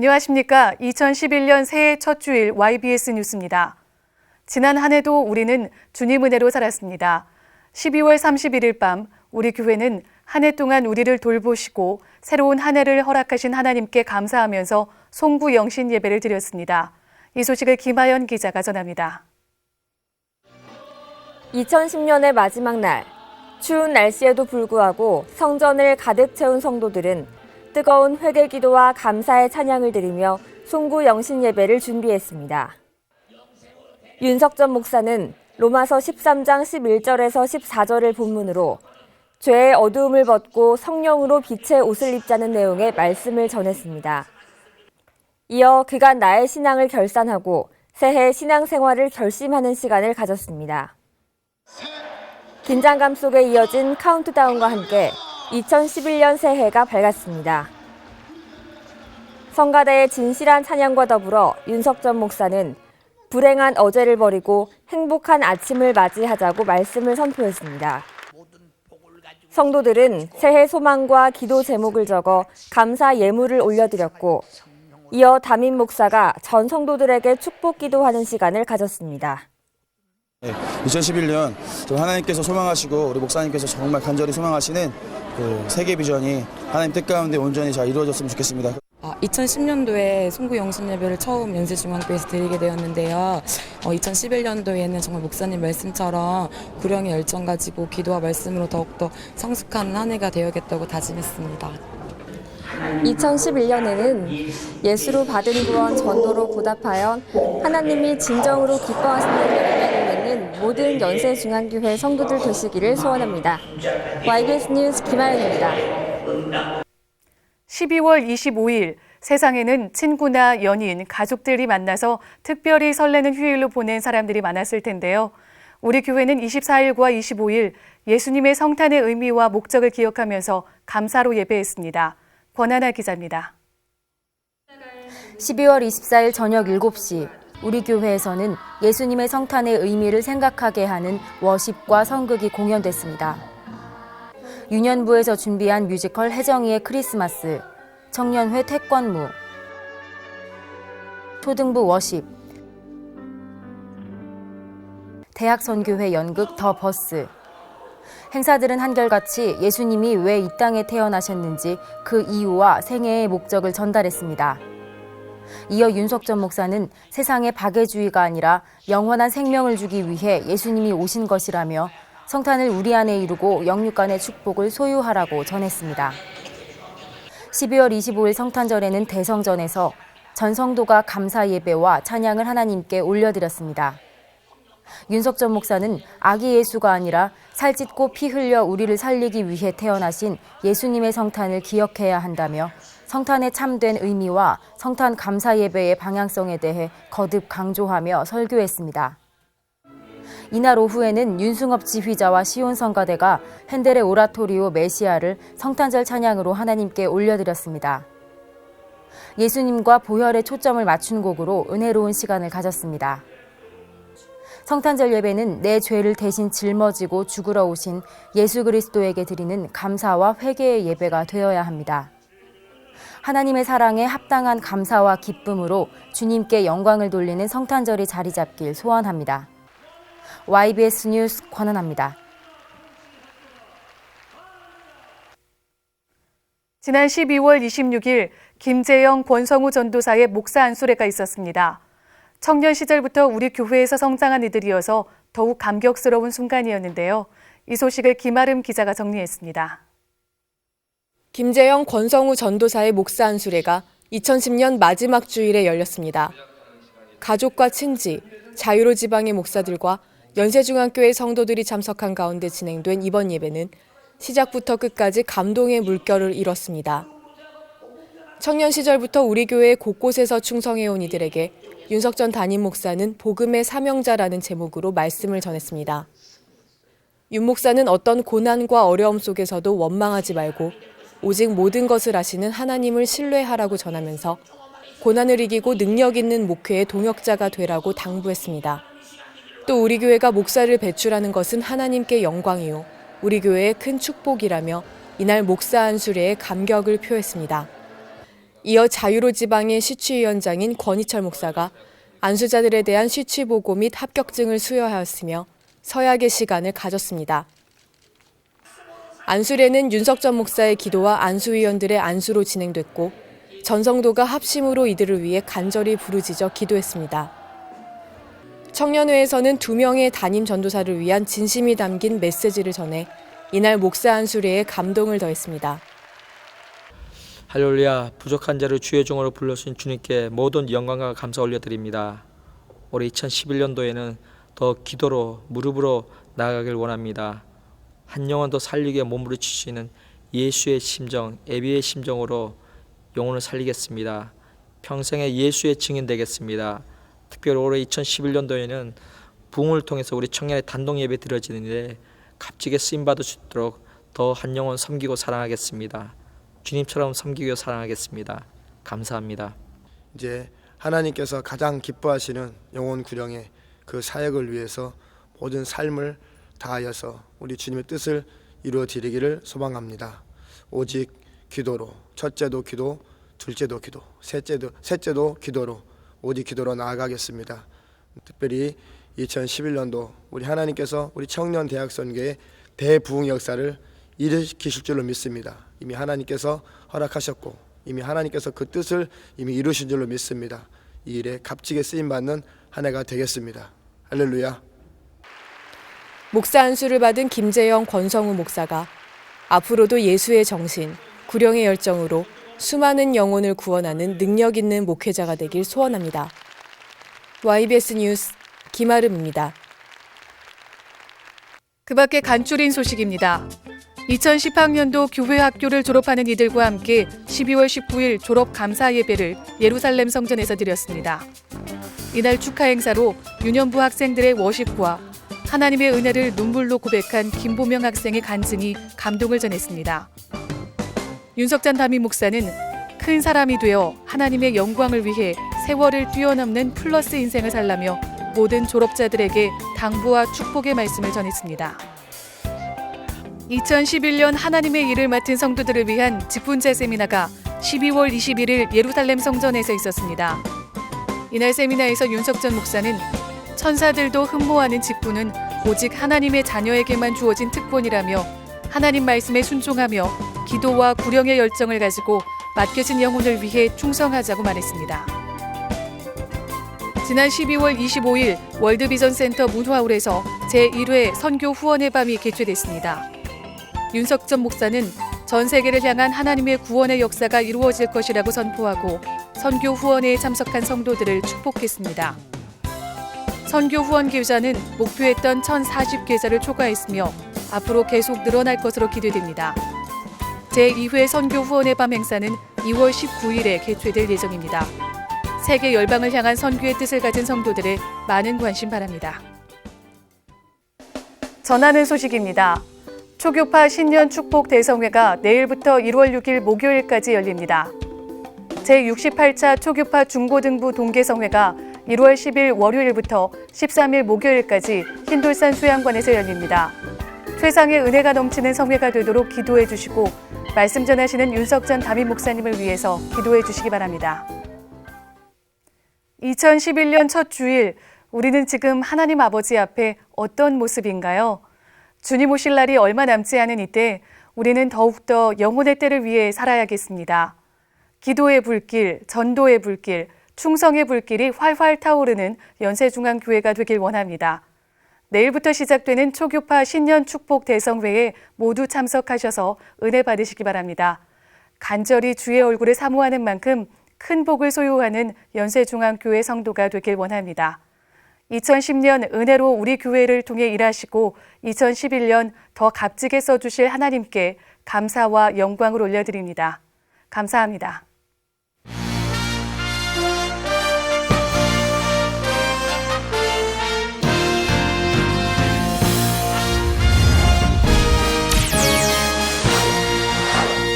안녕하십니까. 2011년 새해 첫 주일 YBS 뉴스입니다. 지난 한 해도 우리는 주님 은혜로 살았습니다. 12월 31일 밤 우리 교회는 한 해 동안 우리를 돌보시고 새로운 한 해를 허락하신 하나님께 감사하면서 송구 영신 예배를 드렸습니다. 이 소식을 김하연 기자가 전합니다. 2010년의 마지막 날, 추운 날씨에도 불구하고 성전을 가득 채운 성도들은 뜨거운 회개 기도와 감사의 찬양을 드리며 송구 영신 예배를 준비했습니다. 윤석 전 목사는 로마서 13장 11절에서 14절을 본문으로 죄의 어두움을 벗고 성령으로 빛의 옷을 입자는 내용의 말씀을 전했습니다. 이어 그간 나의 신앙을 결산하고 새해 신앙생활을 결심하는 시간을 가졌습니다. 긴장감 속에 이어진 카운트다운과 함께 2011년 새해가 밝았습니다. 성가대의 진실한 찬양과 더불어 윤석전 목사는 불행한 어제를 버리고 행복한 아침을 맞이하자고 말씀을 선포했습니다. 성도들은 새해 소망과 기도 제목을 적어 감사 예물을 올려드렸고 이어 담임 목사가 전 성도들에게 축복 기도하는 시간을 가졌습니다. 네, 2011년 좀 하나님께서 소망하시고 우리 목사님께서 정말 간절히 소망하시는 그 세계 비전이 하나님 뜻 가운데 온전히 잘 이루어졌으면 좋겠습니다. 아, 2010년도에 송구 영신 예배를 처음 연세중앙교회에서 드리게 되었는데요. 어, 2011년도에는 정말 목사님 말씀처럼 구령의 열정 가지고 기도와 말씀으로 더욱더 성숙한 한 해가 되어야겠다고 다짐했습니다. 2011년에는 예수로 받은 구원 전도로 보답하여 하나님이 진정으로 기뻐하시는 모든 연세 중앙교회 성도들 되시기를 소원합니다. YBS 뉴스 김아연입니다. 12월 25일 세상에는 친구나 연인, 가족들이 만나서 특별히 설레는 휴일로 보낸 사람들이 많았을 텐데요. 우리 교회는 24일과 25일 예수님의 성탄의 의미와 목적을 기억하면서 감사로 예배했습니다. 권하나 기자입니다. 12월 24일 저녁 7시 우리 교회에서는 예수님의 성탄의 의미를 생각하게 하는 워십과 성극이 공연됐습니다. 유년부에서 준비한 뮤지컬 혜정이의 크리스마스, 청년회 태권무, 초등부 워십, 대학 선교회 연극 더 버스, 행사들은 한결같이 예수님이 왜 이 땅에 태어나셨는지 그 이유와 생애의 목적을 전달했습니다. 이어 윤석 전 목사는 세상에 박애주의가 아니라 영원한 생명을 주기 위해 예수님이 오신 것이라며 성탄을 우리 안에 이루고 영육 간의 축복을 소유하라고 전했습니다. 12월 25일 성탄절에는 대성전에서 전 성도가 감사 예배와 찬양을 하나님께 올려드렸습니다. 윤석 전 목사는 아기 예수가 아니라 살찢고 피 흘려 우리를 살리기 위해 태어나신 예수님의 성탄을 기억해야 한다며 성탄의 참된 의미와 성탄 감사 예배의 방향성에 대해 거듭 강조하며 설교했습니다. 이날 오후에는 윤승업 지휘자와 시온 성가대가 핸델의 오라토리오 메시아를 성탄절 찬양으로 하나님께 올려드렸습니다. 예수님과 보혈의 초점을 맞춘 곡으로 은혜로운 시간을 가졌습니다. 성탄절 예배는 내 죄를 대신 짊어지고 죽으러 오신 예수 그리스도에게 드리는 감사와 회개의 예배가 되어야 합니다. 하나님의 사랑에 합당한 감사와 기쁨으로 주님께 영광을 돌리는 성탄절이 자리 잡길 소원합니다. YBS 뉴스 권은합니다. 지난 12월 26일 김재영 권성우 전도사의 목사 안수례가 있었습니다. 청년 시절부터 우리 교회에서 성장한 이들이어서 더욱 감격스러운 순간이었는데요. 이 소식을 김아름 기자가 정리했습니다. 김재영 권성우 전도사의 목사 안수례가 2010년 마지막 주일에 열렸습니다. 가족과 친지, 자유로 지방의 목사들과 연세중앙교회 성도들이 참석한 가운데 진행된 이번 예배는 시작부터 끝까지 감동의 물결을 잃었습니다. 청년 시절부터 우리 교회 곳곳에서 충성해온 이들에게 윤석 전 담임 목사는 복음의 사명자라는 제목으로 말씀을 전했습니다. 윤 목사는 어떤 고난과 어려움 속에서도 원망하지 말고 오직 모든 것을 아시는 하나님을 신뢰하라고 전하면서 고난을 이기고 능력 있는 목회의 동역자가 되라고 당부했습니다. 또 우리 교회가 목사를 배출하는 것은 하나님께 영광이요. 우리 교회의 큰 축복이라며 이날 목사 안수례에 감격을 표했습니다. 이어 자유로 지방의 시취위원장인 권희철 목사가 안수자들에 대한 시취 보고 및 합격증을 수여하였으며 서약의 시간을 가졌습니다. 안수례는 윤석전 목사의 기도와 안수위원들의 안수로 진행됐고 전성도가 합심으로 이들을 위해 간절히 부르짖어 기도했습니다. 청년회에서는 두 명의 담임 전도사를 위한 진심이 담긴 메시지를 전해 이날 목사 안수례에 감동을 더했습니다. 할렐루야 부족한 자를 주의 종으로 불러주신 주님께 모든 영광과 감사 올려드립니다. 올해 2011년도에는 더 기도로 무릎으로 나아가길 원합니다. 한 영혼 더 살리기 위해 몸부림치시는 예수의 심정, 애비의 심정으로 영혼을 살리겠습니다. 평생에 예수의 증인 되겠습니다. 특별히 올해 2011년도에는 부흥을 통해서 우리 청년의 단독 예배 드려지는데 값지게 쓰임 받을 수 있도록 더 한 영혼 섬기고 사랑하겠습니다. 주님처럼 섬기고 사랑하겠습니다. 감사합니다. 이제 하나님께서 가장 기뻐하시는 영혼 구령의 그 사역을 위해서 모든 삶을 다하여서 우리 주님의 뜻을 이루어 드리기를 소망합니다. 오직 기도로 첫째도 기도, 둘째도 기도, 셋째도 셋째도 기도로 오직 기도로 나아가겠습니다. 특별히 2011년도 우리 하나님께서 우리 청년 대학 선교의 대부흥 역사를 일으키실 줄로 믿습니다. 이미 하나님께서 허락하셨고 이미 하나님께서 그 뜻을 이미 이루신 줄로 믿습니다. 이 일에 값지게 쓰임 받는 한 해가 되겠습니다. 할렐루야. 목사 안수를 받은 김재영 권성우 목사가 앞으로도 예수의 정신, 구령의 열정으로 수많은 영혼을 구원하는 능력 있는 목회자가 되길 소원합니다. YBS 뉴스 김아름입니다. 그 밖에 간추린 소식입니다. 2010학년도 교회 학교를 졸업하는 이들과 함께 12월 19일 졸업 감사 예배를 예루살렘 성전에서 드렸습니다. 이날 축하 행사로 유년부 학생들의 워십과 하나님의 은혜를 눈물로 고백한 김보명 학생의 간증이 감동을 전했습니다. 윤석찬 담임 목사는 큰 사람이 되어 하나님의 영광을 위해 세월을 뛰어넘는 플러스 인생을 살라며 모든 졸업자들에게 당부와 축복의 말씀을 전했습니다. 2011년 하나님의 일을 맡은 성도들을 위한 직분제 세미나가 12월 21일 예루살렘 성전에서 있었습니다. 이날 세미나에서 윤석 전 목사는 천사들도 흠모하는 직분은 오직 하나님의 자녀에게만 주어진 특권이라며 하나님 말씀에 순종하며 기도와 구령의 열정을 가지고 맡겨진 영혼을 위해 충성하자고 말했습니다. 지난 12월 25일 월드비전 센터 문화홀에서 제1회 선교 후원의 밤이 개최됐습니다. 윤석전 목사는 전 세계를 향한 하나님의 구원의 역사가 이루어질 것이라고 선포하고 선교 후원회에 참석한 성도들을 축복했습니다. 선교 후원 계좌는 목표했던 1,040 계좌를 초과했으며 앞으로 계속 늘어날 것으로 기대됩니다. 제2회 선교 후원의 밤 행사는 2월 19일에 개최될 예정입니다. 세계 열방을 향한 선교의 뜻을 가진 성도들의 많은 관심 바랍니다. 전하는 소식입니다. 초교파 신년 축복 대성회가 내일부터 1월 6일 목요일까지 열립니다. 제68차 초교파 중고등부 동계성회가 1월 10일 월요일부터 13일 목요일까지 흰돌산 수양관에서 열립니다. 최상의 은혜가 넘치는 성회가 되도록 기도해 주시고 말씀 전하시는 윤석전 담임 목사님을 위해서 기도해 주시기 바랍니다. 2011년 첫 주일, 우리는 지금 하나님 아버지 앞에 어떤 모습인가요? 주님 오실 날이 얼마 남지 않은 이때 우리는 더욱더 영혼의 때를 위해 살아야겠습니다. 기도의 불길, 전도의 불길, 충성의 불길이 활활 타오르는 연세중앙교회가 되길 원합니다. 내일부터 시작되는 초교파 신년 축복 대성회에 모두 참석하셔서 은혜 받으시기 바랍니다. 간절히 주의 얼굴을 사모하는 만큼 큰 복을 소유하는 연세중앙교회 성도가 되길 원합니다. 2010년 은혜로 우리 교회를 통해 일하시고 2011년 더 값지게 써주실 하나님께 감사와 영광을 올려드립니다. 감사합니다.